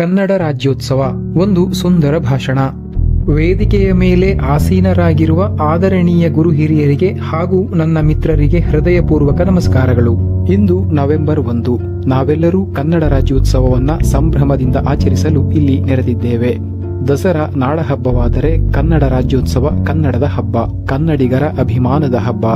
ಕನ್ನಡ ರಾಜ್ಯೋತ್ಸವ, ಒಂದು ಸುಂದರ ಭಾಷಣ. ವೇದಿಕೆಯ ಮೇಲೆ ಆಸೀನರಾಗಿರುವ ಆದರಣೀಯ ಗುರು ಹಿರಿಯರಿಗೆ ಹಾಗೂ ನನ್ನ ಮಿತ್ರರಿಗೆ ಹೃದಯಪೂರ್ವಕ ನಮಸ್ಕಾರಗಳು. ಇಂದು ನವೆಂಬರ್ ಒಂದು. ನಾವೆಲ್ಲರೂ ಕನ್ನಡ ರಾಜ್ಯೋತ್ಸವವನ್ನ ಸಂಭ್ರಮದಿಂದ ಆಚರಿಸಲು ಇಲ್ಲಿ ನೆರೆದಿದ್ದೇವೆ. ದಸರಾ ನಾಡ ಹಬ್ಬವಾದರೆ ಕನ್ನಡ ರಾಜ್ಯೋತ್ಸವ ಕನ್ನಡದ ಹಬ್ಬ ಕನ್ನಡಿಗರ ಅಭಿಮಾನದ ಹಬ್ಬ.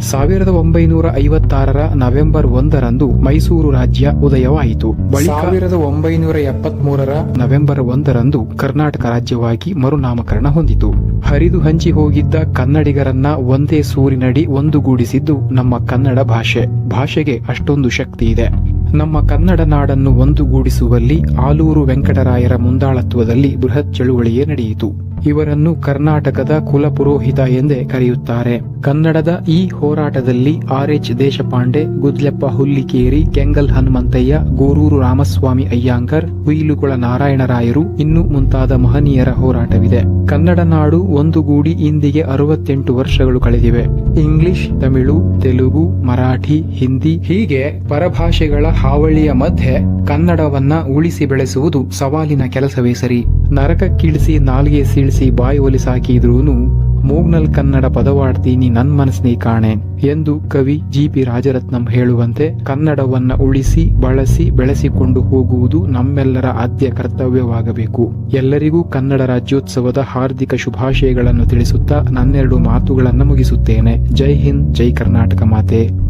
ಸಾವಿರದ ಒಂಬೈನೂರ ಐವತ್ತಾರರ ನವೆಂಬರ್ ಒಂದರಂದು ಮೈಸೂರು ರಾಜ್ಯ ಉದಯವಾಯಿತು. ಬಳಿಕ ಸಾವಿರದ ಒಂಬೈನೂರ ಎಪ್ಪತ್ಮೂರರ ನವೆಂಬರ್ ಒಂದರಂದು ಕರ್ನಾಟಕ ರಾಜ್ಯವಾಗಿ ಮರುನಾಮಕರಣ ಹೊಂದಿತು. ಹರಿದು ಹಂಚಿ ಹೋಗಿದ್ದ ಕನ್ನಡಿಗರನ್ನ ಒಂದೇ ಸೂರಿನಡಿ ಒಂದುಗೂಡಿಸಿದ್ದು ನಮ್ಮ ಕನ್ನಡ ಭಾಷೆ. ಭಾಷೆಗೆ ಅಷ್ಟೊಂದು ಶಕ್ತಿ ಇದೆ. ನಮ್ಮ ಕನ್ನಡ ನಾಡನ್ನು ಒಂದುಗೂಡಿಸುವಲ್ಲಿ ಆಲೂರು ವೆಂಕಟರಾಯರ ಮುಂದಾಳತ್ವದಲ್ಲಿ ಬೃಹತ್ ಚಳುವಳಿಯೇ ನಡೆಯಿತು. ಇವರನ್ನು ಕರ್ನಾಟಕದ ಕುಲಪುರೋಹಿತ ಎಂದೇ ಕರೆಯುತ್ತಾರೆ. ಕನ್ನಡದ ಈ ಹೋರಾಟದಲ್ಲಿ ಆರ್ ಎಚ್ ದೇಶಪಾಂಡೆ, ಗುದ್ಲೆಪ್ಪ ಹುಲ್ಲಿಕೇರಿ, ಕೆಂಗಲ್ ಹನುಮಂತಯ್ಯ, ಗೋರೂರು ರಾಮಸ್ವಾಮಿ ಅಯ್ಯಾಂಕರ್ ಹುಯಿಲುಗಳ ನಾರಾಯಣರಾಯರು ಇನ್ನೂ ಮುಂತಾದ ಮಹನೀಯರ ಹೋರಾಟವಿದೆ. ಕನ್ನಡ ನಾಡು ಒಂದುಗೂಡಿ ಇಂದಿಗೆ ಅರವತ್ತೆಂಟು ವರ್ಷಗಳು ಕಳೆದಿವೆ. ಇಂಗ್ಲಿಷ್, ತಮಿಳು, ತೆಲುಗು, ಮರಾಠಿ, ಹಿಂದಿ ಹೀಗೆ ಪರಭಾಷೆಗಳ ಹಾವಳಿಯ ಮಧ್ಯೆ ಕನ್ನಡವನ್ನ ಉಳಿಸಿ ಬೆಳೆಸುವುದು ಸವಾಲಿನ ಕೆಲಸವೇ ಸರಿ. ನರಕಕ್ಕಿಳಿಸಿ ನಾಲ್ಗೆ ಸೀಳಿಸಿ ಬಾಯಿ ಒಲಿಸಾಕಿದ್ರೂನು ಮೂಗ್ನಲ್ ಕನ್ನಡ ಪದವಾಡ್ತೀನಿ ನನ್ ಮನಸ್ನಿ ಕಾಣೆ ಎಂದು ಕವಿ ಜಿ ಪಿ ರಾಜರತ್ನಂ ಹೇಳುವಂತೆ ಕನ್ನಡವನ್ನ ಉಳಿಸಿ ಬಳಸಿ ಬೆಳೆಸಿಕೊಂಡು ಹೋಗುವುದು ನಮ್ಮೆಲ್ಲರ ಆದ್ಯ ಕರ್ತವ್ಯವಾಗಬೇಕು. ಎಲ್ಲರಿಗೂ ಕನ್ನಡ ರಾಜ್ಯೋತ್ಸವದ ಹಾರ್ದಿಕ ಶುಭಾಶಯಗಳನ್ನು ತಿಳಿಸುತ್ತಾ ನನ್ನೆರಡು ಮಾತುಗಳನ್ನು ಮುಗಿಸುತ್ತೇನೆ. ಜೈ ಹಿಂದ್, ಜೈ ಕರ್ನಾಟಕ ಮಾತೆ.